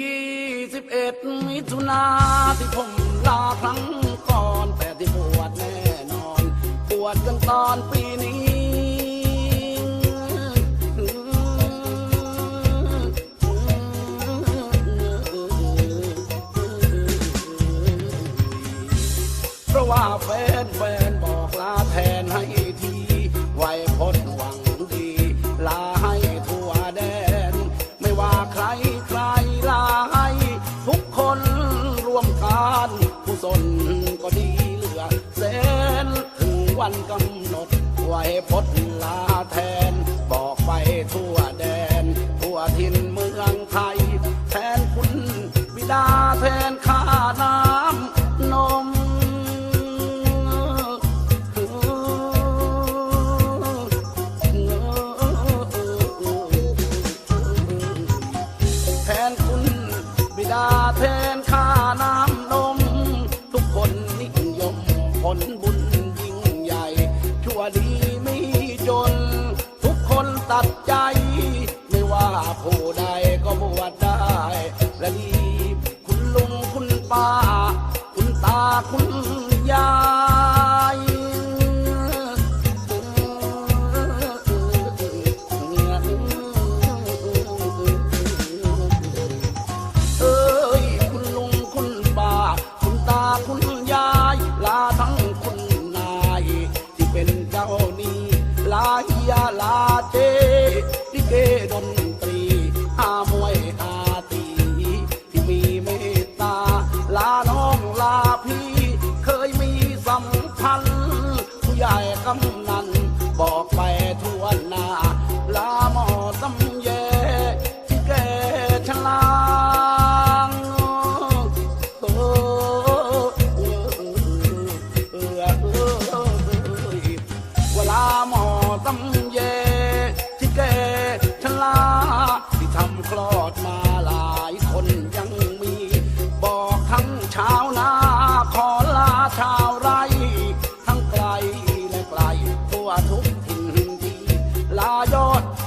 ยี่สิบเอ็ดมิถุนาที่ผมลาครั้งก่อน แต่ที่บวชแน่นอนบวชกันตอนปีนี้เพราะว่าแฟนแฟน วันกำหนดไว้พดลาแทน ใจ ไม่ว่าผู้ใดก็บวชได้ และดีคุณลุงคุณป้า คุณตาคุณยายเอ้ยคุณลุงคุณป้า คุณตาคุณยายลาทั้งคุณนาย ที่เป็นเจ้าหนี้ลาเฮียลาเจ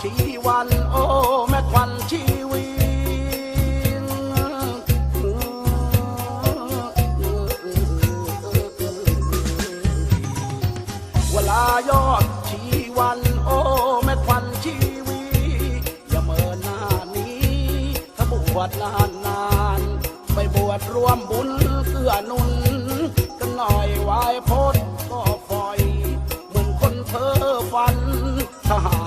ชีวันโอ้แม่ควันชีวินเวลายอดชีวันโอ้แม่ควันชีวีอย่าเมินหน้านี้ ถ้าบวชนานนานไปบวชรวมบุญเกื้อนุนกันหน่อยไหวายพดก็ฟอย เหมือนคนเพ้อฝันทหาร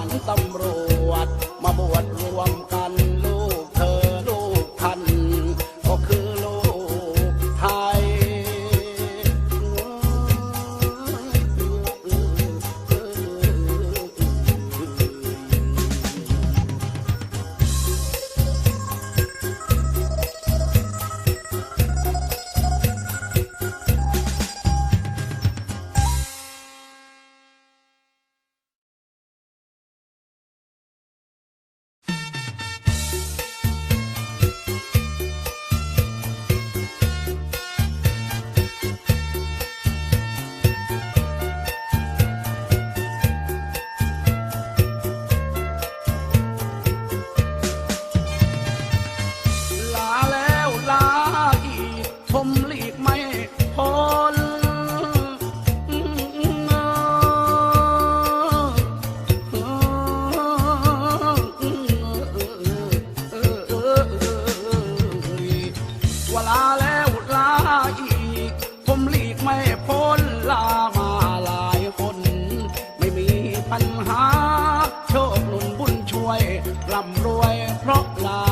ร่ำรวยเพราะลา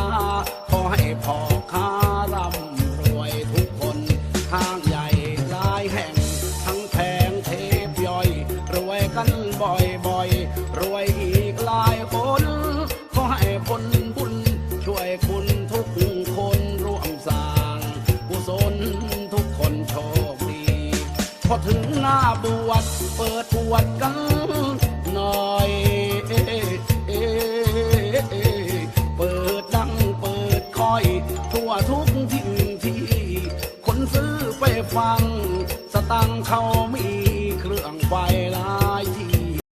ขอให้พ่อค้าร่ำรวยทุกคนห้างใหญ่หลายแห่ง ทั้งแพงเทปย่อย รวยกันบ่อยๆรวยอีกหลายคน ขอให้ผลบุญช่วยคุณทุกคนร่วมสร้างกุศลทุกคนโชคดี พอถึงหน้าบวชเปิดบวชกันหน่อย วทุกทิ้งที่ คนซื้อไปฟัง สตังเขามี